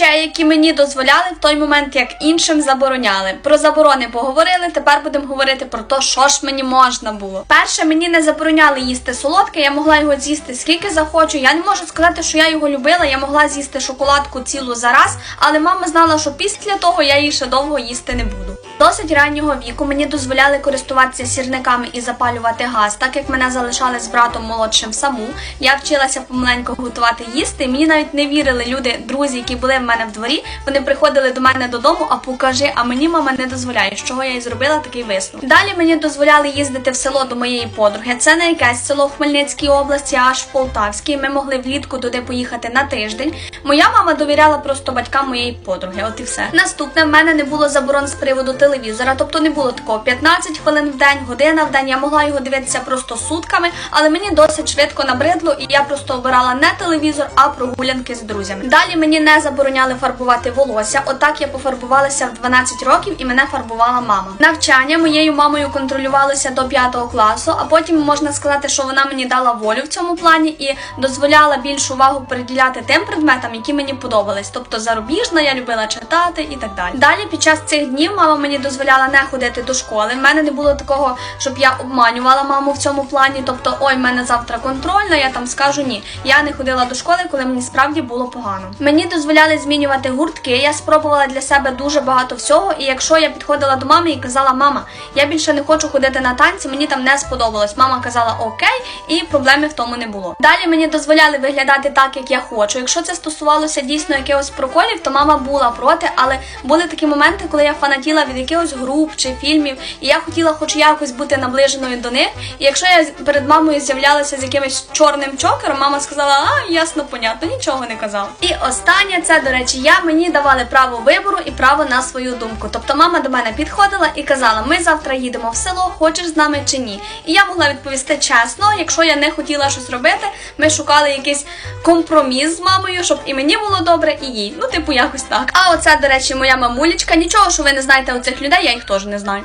речей, які мені дозволяли в той момент, як іншим забороняли. Про заборони поговорили. Тепер будемо говорити про те, що ж мені можна було. Перше, мені не забороняли їсти солодке, я могла його з'їсти скільки захочу. Я не можу сказати, що я його любила. Я могла з'їсти шоколадку цілу за раз, але мама знала, що після того я її ще довго їсти не буду. Досить раннього віку мені дозволяли користуватися сірниками і запалювати газ, так як мене залишали з братом молодшим саму. Я вчилася помаленьку готувати їсти. Мені навіть не вірили люди, друзі, які були в мене в дворі. Вони приходили до мене додому, а покажи, а мені мама не дозволяє, з чого я і зробила такий висновок. Далі мені дозволяли їздити в село до моєї подруги. Це не якесь село в Хмельницькій області, аж в Полтавській. Ми могли влітку туди поїхати на тиждень. Моя мама довіряла просто батькам моєї подруги. От і все. Наступне в мене не було заборон з приводу телевізора, тобто не було такого 15 хвилин в день, година в день. Я могла його дивитися просто сутками, але мені досить швидко набридло, і я просто обирала не телевізор, а прогулянки з друзями. Далі мені не забороняли фарбувати волосся. Отак я пофарбувалася в 12 років і мене фарбувала мама. Навчання моєю мамою контролювалося до 5 класу, а потім можна сказати, що вона мені дала волю в цьому плані і дозволяла більшу увагу приділяти тим предметам, які мені подобались. Тобто зарубіжна, я любила читати і так далі. Далі під час цих днів мама мені дозволяла не ходити до школи. В мене не було такого, щоб я обманювала маму в цьому плані. Тобто, ой, в мене завтра контрольна, я там скажу ні. Я не ходила до школи, коли мені справді було погано. Мені дозволяли змінювати гуртки. Я спробувала для себе дуже багато всього. І якщо я підходила до мами і казала, мама, я більше не хочу ходити на танці, мені там не сподобалось. Мама казала окей, і проблеми в тому не було. Далі мені дозволяли виглядати так, як я хочу. Якщо це стосувалося дійсно якихось проколів, то мама була проти, але були такі моменти, коли я фанатіла від якихось груп чи фільмів, і я хотіла хоч якось бути наближеною до них. І якщо я перед мамою з'являлася з якимось чорним чокером, мама сказала, а ясно, понятно, нічого не казала. І останнє це, до речі, я мені давали право вибору і право на свою думку. Тобто мама до мене підходила і казала: Ми завтра їдемо в село, хочеш з нами чи ні? І я могла відповісти чесно, якщо я не хотіла щось робити, ми шукали якийсь компроміс з мамою, щоб і мені було добре, і їй. Ну, типу, якось так. А оце, до речі, моя мамулечка. Нічого, що ви не знаєте оцих людей, я їх теж не знаю.